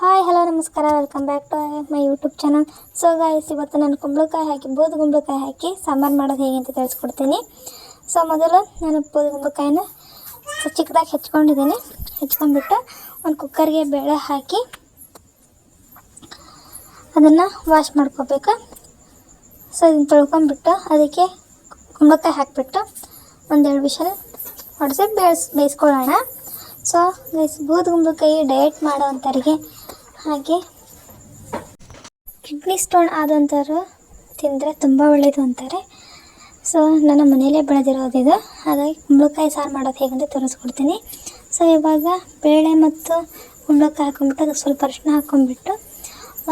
Hi hello ನಮಸ್ಕಾರ. Welcome back to my YouTube channel so guys ಇವತ್ತು ನಾನು ಕುಂಬಳಕಾಯಿ ಹಾಕಿ, ಬೂದು ಕುಂಬಳಕಾಯಿ ಹಾಕಿ ಸಾಂಬಾರು ಮಾಡೋದು ಹೇಗೆ ಅಂತ ತಿಳಿಸ್ಕೊಡ್ತೀನಿ. ಸೊ ಮೊದಲು ನಾನು ಬೋದು ಕುಂಬಳಕಾಯಿನ ಚಿಕ್ಕದಾಗಿ ಹೆಚ್ಕೊಂಡಿದ್ದೀನಿ. ಹೆಚ್ಕೊಂಡ್ಬಿಟ್ಟು ಒಂದು ಕುಕ್ಕರ್ಗೆ ಬೇಳೆ ಹಾಕಿ ಅದನ್ನು ವಾಶ್ ಮಾಡ್ಕೋಬೇಕು. ಸೊ ಅದನ್ನು ತೊಳ್ಕೊಂಡ್ಬಿಟ್ಟು ಅದಕ್ಕೆ ಕುಂಬಳಕಾಯಿ ಹಾಕಿಬಿಟ್ಟು ಒಂದೆರಡು ವಿಷಲ್ ಹೊಡೆಸಿ ಬೇಯಿಸ್ ಬೇಯಿಸ್ಕೊಳ್ಳೋಣ. ಸೊ ಬೂದು ಕುಂಬಳಕಾಯಿ ಡಯಟ್ ಮಾಡೋವಂಥವ್ರಿಗೆ ಹಾಗೆ. ಕಿಡ್ನಿ ಸ್ಟೋನ್ ಆದಂಥವ್ರು ತಿಂದರೆ ತುಂಬ ಒಳ್ಳೆಯದು ಅಂತಾರೆ. ಸೊ ನನ್ನ ಮನೆಯಲ್ಲೇ ಬೆಳೆದಿರೋದಿದು. ಹಾಗಾಗಿ ಕುಂಬಳಕಾಯಿ ಸಾರು ಮಾಡೋದು ಹೇಗಂತ ತೋರಿಸ್ಕೊಡ್ತೀನಿ. ಸೊ ಇವಾಗ ಬೇಳೆ ಮತ್ತು ಕುಂಬಳಕಾಯಿ ಹಾಕೊಂಡ್ಬಿಟ್ಟು ಅದಕ್ಕೆ ಸ್ವಲ್ಪ ಅರಿಶಿನ ಹಾಕೊಂಡ್ಬಿಟ್ಟು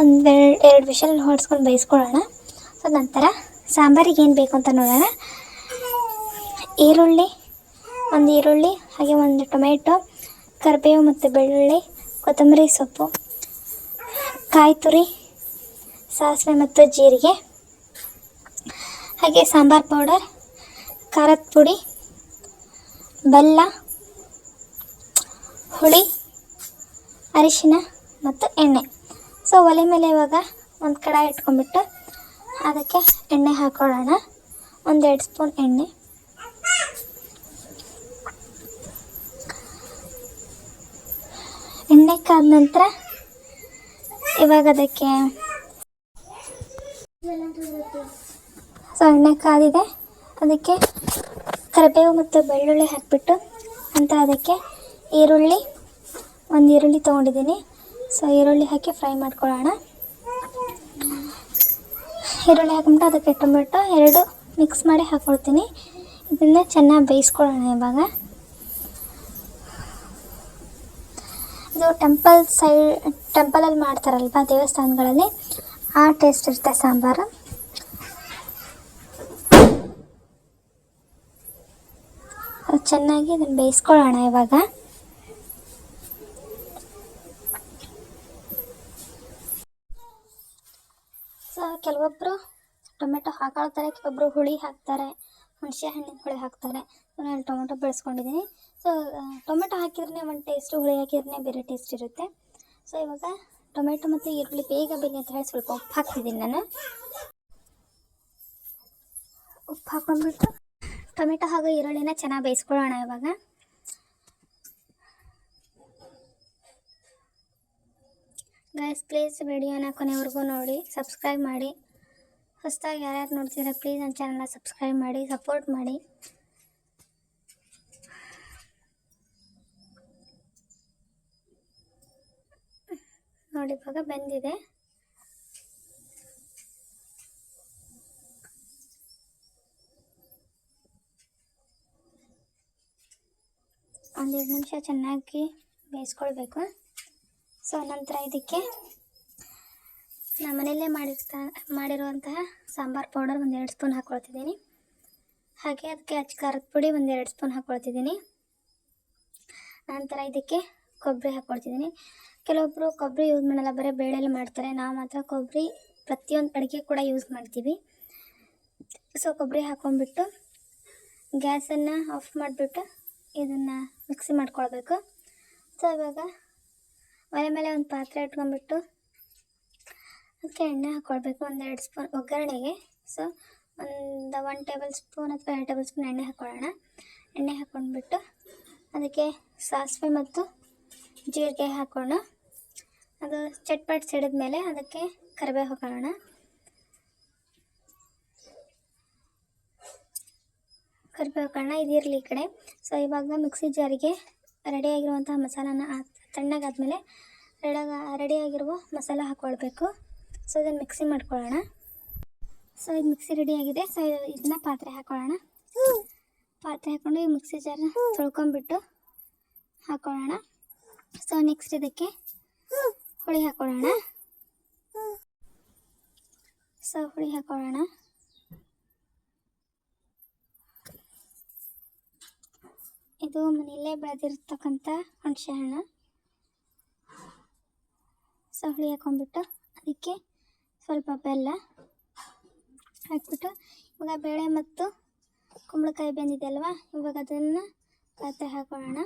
ಒಂದು ಎರಡು ಎರಡು ವಿಷಲ್ ಹೊಡ್ಸ್ಕೊಂಡು ಬೇಯಿಸ್ಕೊಳ್ಳೋಣ. ಸೊ ನಂತರ ಸಾಂಬಾರಿಗೆ ಏನು ಬೇಕು ಅಂತ ನೋಡೋಣ. ಈರುಳ್ಳಿ, ಒಂದು ಈರುಳ್ಳಿ, ಹಾಗೆ ಒಂದು ಟೊಮೆಟೊ, ಕರಿಬೇವು ಮತ್ತು ಬೆಳ್ಳುಳ್ಳಿ, ಕೊತ್ತಂಬರಿ ಸೊಪ್ಪು. ಕಾಯಿ ತುರಿ ಸಾಸಿವೆ ಮತ್ತು ಜೀರಿಗೆ, ಹಾಗೆ ಸಾಂಬಾರ್ ಪೌಡರ್, ಖಾರದ ಪುಡಿ, ಬೆಲ್ಲ, ಹುಳಿ, ಅರಿಶಿನ ಮತ್ತು ಎಣ್ಣೆ. ಸೊ ಒಲೆ ಮೇಲೆ ಇವಾಗ ಒಂದು ಕಡಾಯಿ ಇಟ್ಕೊಂಡ್ಬಿಟ್ಟು ಅದಕ್ಕೆ ಎಣ್ಣೆ ಹಾಕೊಳ್ಳೋಣ. ಒಂದೆರಡು ಸ್ಪೂನ್ ಎಣ್ಣೆ. ಎಣ್ಣೆ ಕಾದ ನಂತರ ಇವಾಗ ಅದಕ್ಕೆ ಸೊ ಕಾದಿದೆ. ಅದಕ್ಕೆ ಕರಿಬೇವು ಮತ್ತು ಬೆಳ್ಳುಳ್ಳಿ ಹಾಕಿಬಿಟ್ಟು ನಂತರ ಅದಕ್ಕೆ ಈರುಳ್ಳಿ, ಒಂದು ಈರುಳ್ಳಿ ತೊಗೊಂಡಿದ್ದೀನಿ. ಸೊ ಈರುಳ್ಳಿ ಹಾಕಿ ಫ್ರೈ ಮಾಡ್ಕೊಳ್ಳೋಣ. ಈರುಳ್ಳಿ ಹಾಕ್ಬಿಟ್ಟು ಅದಕ್ಕೆ ಟೊಮೆಟೊ ಎರಡು ಮಿಕ್ಸ್ ಮಾಡಿ ಹಾಕ್ಕೊಳ್ತೀನಿ ಇದನ್ನು ಚೆನ್ನಾಗಿ ಬೇಯಿಸ್ಕೊಳ್ಳೋಣ ಇವಾಗ. ಇದು ಟೆಂಪಲ್ ಸೈಡ್ ಟೆಂಪಲಲ್ಲಿ ಮಾಡ್ತಾರಲ್ವ ದೇವಸ್ಥಾನಗಳಲ್ಲಿ? ಆ ಟೇಸ್ಟ್ ಇರುತ್ತೆ ಸಾಂಬಾರು. ಅದು ಚೆನ್ನಾಗಿ ಇದನ್ನು ಬೇಯಿಸ್ಕೊಳ್ಳೋಣ ಇವಾಗ. ಸೊ ಕೆಲವೊಬ್ಬರು ಟೊಮೆಟೊ ಹಾಕೊಳ್ತಾರೆ ಕೆಲವೊಬ್ಬರು ಹುಳಿ ಹಾಕ್ತಾರೆ ಹುಣಸೆ ಹಣ್ಣಿನ ಹುಳಿ ಹಾಕ್ತಾರೆ. ನಾನು ಟೊಮೆಟೊ ಬೆಳೆಸ್ಕೊಂಡಿದ್ದೀನಿ. ಸೊ ಟೊಮೆಟೊ ಹಾಕಿದ್ರೆ ಒಂದು ಟೇಸ್ಟು ಹುಳಿ ಹಾಕಿದ್ರೆ ಬೇರೆ ಟೇಸ್ಟ್ ಇರುತ್ತೆ. ಸೊ ಇವಾಗ ಟೊಮೆಟೊ ಮತ್ತು ಈರುಳ್ಳಿ ಬೇಗ ಬೇಗ ಅಂತ ಹೇಳಿ ಸ್ವಲ್ಪ ಉಪ್ಪು ಹಾಕ್ತಿದ್ದೀನಿ ನಾನು. ಉಪ್ಪು ಹಾಕೊಂಡ್ಬಿಟ್ಟು ಟೊಮೆಟೊ ಹಾಗೂ ಈರುಳ್ಳಿನ ಚೆನ್ನಾಗಿ ಬೇಯಿಸ್ಕೊಳ್ಳೋಣ ಇವಾಗ. ಗೈಸ್ ಪ್ಲೀಸ್ ವಿಡಿಯೋನ ಕೊನೆವರೆಗೂ ನೋಡಿ ಸಬ್ಸ್ಕ್ರೈಬ್ ಮಾಡಿ. ಹೊಸದಾಗಿ ಯಾರ್ಯಾರು ನೋಡ್ತಿದ್ರೆ ಪ್ಲೀಸ್ ನನ್ನ ಚಾನಲ್ನ ಸಬ್ಸ್ಕ್ರೈಬ್ ಮಾಡಿ ಸಪೋರ್ಟ್ ಮಾಡಿ. ನೋಡಿ ಇವಾಗ ಬೆಂದಿದೆ. ಒಂದೆರಡು ನಿಮಿಷ ಚೆನ್ನಾಗಿ ಬೇಯಿಸ್ಕೊಳ್ಬೇಕು. ಸೊ ನಂತರ ಇದಕ್ಕೆ ನಮ್ಮ ಮನೆಯಲ್ಲೇ ಮಾಡಿರ್ತಾ, ಮಾಡಿರುವಂತಹ ಸಾಂಬಾರು ಪೌಡರ್ ಒಂದೆರಡು ಸ್ಪೂನ್ ಹಾಕ್ಕೊಳ್ತಿದ್ದೀನಿ ಹಾಗೆ ಅದಕ್ಕೆ ಅಚ್ಚ ಖಾರದ ಪುಡಿ ಒಂದೆರಡು ಸ್ಪೂನ್ ಹಾಕ್ಕೊಳ್ತಿದ್ದೀನಿ ನಂತರ ಇದಕ್ಕೆ ಕೊಬ್ಬರಿ ಹಾಕ್ಕೊಳ್ತಿದ್ದೀನಿ ಕೆಲವೊಬ್ಬರು ಕೊಬ್ಬರಿ ಯೂಸ್ ಮಾಡಲ್ಲ, ಬರೀ ಬೇಳೆಯಲ್ಲಿ ಮಾಡ್ತಾರೆ. ನಾವು ಮಾತ್ರ ಕೊಬ್ಬರಿ ಪ್ರತಿಯೊಂದು ಅಡುಗೆ ಕೂಡ ಯೂಸ್ ಮಾಡ್ತೀವಿ. ಸೊ ಕೊಬ್ಬರಿ ಹಾಕ್ಕೊಂಡ್ಬಿಟ್ಟು ಗ್ಯಾಸನ್ನು ಆಫ್ ಮಾಡಿಬಿಟ್ಟು ಇದನ್ನು ಮಿಕ್ಸಿ ಮಾಡ್ಕೊಳ್ಬೇಕು. ಸೊ ಇವಾಗ ಒಲೆ ಮೇಲೆ ಒಂದು ಪಾತ್ರೆ ಇಟ್ಕೊಂಡ್ಬಿಟ್ಟು ಅದಕ್ಕೆ ಎಣ್ಣೆ ಹಾಕ್ಕೊಳ್ಬೇಕು ಒಂದೆರಡು ಸ್ಪೂನ್ ಒಗ್ಗರಣೆಗೆ. ಸೊ ಒಂದು ಒನ್ ಟೇಬಲ್ ಸ್ಪೂನ್ ಅಥವಾ ಎರಡು ಟೇಬಲ್ ಸ್ಪೂನ್ ಎಣ್ಣೆ ಹಾಕ್ಕೊಳ್ಳೋಣ ಎಣ್ಣೆ ಹಾಕ್ಕೊಂಡ್ಬಿಟ್ಟು ಅದಕ್ಕೆ ಸಾಸಿವೆ ಮತ್ತು ಜೀರಿಗೆ ಹಾಕೋಣ. ಅದು ಚಟ್ಪಟ್ ಸಿಡಿದ ಮೇಲೆ ಅದಕ್ಕೆ ಕರಿಬೇವು ಹಾಕೋಣ. ಕರಿಬೇವು ಹಾಕೋಣ ಇದಿರಲಿ ಈ ಕಡೆ. ಸೊ ಇವಾಗ ಮಿಕ್ಸಿ ಜಾರಿಗೆ ರೆಡಿಯಾಗಿರುವಂತಹ ಮಸಾಲಾನ ತಣ್ಣಗಾದ್ಮೇಲೆ ರೆಡಾಗ ರೆಡಿಯಾಗಿರುವ ಮಸಾಲ ಹಾಕ್ಕೊಳ್ಬೇಕು ಸೊ ಇದನ್ನು ಮಿಕ್ಸಿ ಮಾಡ್ಕೊಳ್ಳೋಣ. ಸೊ ಇದು ಮಿಕ್ಸಿ ರೆಡಿಯಾಗಿದೆ ಸೊ ಇದನ್ನ ಪಾತ್ರೆ ಹಾಕೊಳ್ಳೋಣ. ಪಾತ್ರೆ ಹಾಕ್ಕೊಂಡು ಈ ಮಿಕ್ಸಿ ಜಾರ್ ತೊಳ್ಕೊಂಬಿಟ್ಟು ಹಾಕೊಳ್ಳೋಣ. ಸೊ ನೆಕ್ಸ್ಟ್ ಇದಕ್ಕೆ ಹುಳಿ ಹಾಕೊಳ್ಳೋಣ. ಸೊ ಹುಳಿ ಹಾಕೊಳ್ಳೋಣ. ಇದು ಮನೆಯಲ್ಲೇ ಬೆಳೆದಿರ್ತಕ್ಕಂಥ ಹುಣಸೆ ಹಣ್ಣು ಸೊ ಹುಳಿ ಹಾಕೊಂಡ್ಬಿಟ್ಟು ಅದಕ್ಕೆ ಸ್ವಲ್ಪ ಬೆಲ್ಲ ಹಾಕ್ಬಿಟ್ಟು ಇವಾಗ ಬೇಳೆ ಮತ್ತು ಕುಂಬಳಕಾಯಿ ಬೆಂದಿದೆ ಅಲ್ವಾ? ಇವಾಗ ಅದನ್ನು ಪಾತ್ರೆ ಹಾಕೊಳ್ಳೋಣ.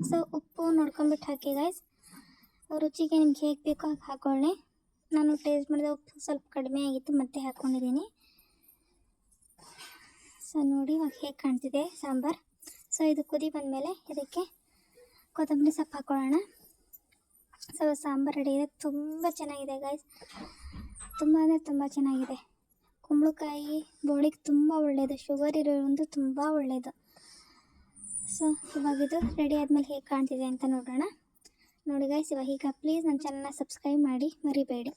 ಸೊ, ಉಪ್ಪು ನೋಡ್ಕೊಂಬಿಟ್ಟು ಹಾಕಿ ಗೈಸ್ ರುಚಿಗೆ ನಿಮ್ಗೆ ಹೇಗೆ ಬೇಕೋ ಹಾಗೆ ಹಾಕೊಳ್ಳಿ. ನಾನು ಟೇಸ್ಟ್ ಮಾಡಿದೆ ಉಪ್ಪು ಸ್ವಲ್ಪ ಕಡಿಮೆ ಆಗಿತ್ತು, ಮತ್ತೆ ಹಾಕ್ಕೊಂಡಿದ್ದೀನಿ ಸೊ, ನೋಡಿ ಇವಾಗ ಹೇಗೆ ಕಾಣ್ತಿದೆ ಸಾಂಬಾರು. ಸೊ, ಇದು ಕುದಿ ಬಂದಮೇಲೆ ಇದಕ್ಕೆ ಕೊತ್ತಂಬರಿ ಸೊಪ್ಪು ಹಾಕ್ಕೊಳ್ಳೋಣ ಸೊ, ಸಾಂಬಾರು ರೆಡಿ ಇದೆ. ತುಂಬ ಚೆನ್ನಾಗಿದೆ ಗಾಯ್ಸ್ ತುಂಬ ಅಂದರೆ ತುಂಬ ಚೆನ್ನಾಗಿದೆ. ಕುಂಬಳಕಾಯಿ ಬಾಡಿಗೆ ತುಂಬ ಒಳ್ಳೆಯದು ಶುಗರ್ ಇರೋದು ತುಂಬ ಒಳ್ಳೆಯದು ಸೊ ಇವಾಗ ಇದು ರೆಡಿ ಆದಮೇಲೆ ಹೇಗೆ ಕಾಣ್ತಿದೆ ಅಂತ ನೋಡೋಣ. ನೋಡಿ ಗಾಯ್ಸ್ ಇವಾಗ ಈಗ ಪ್ಲೀಸ್ ನನ್ನ ಚಾನಲ್ನ ಸಬ್ಸ್ಕ್ರೈಬ್ ಮಾಡಿ, ಮರಿಬೇಡಿ.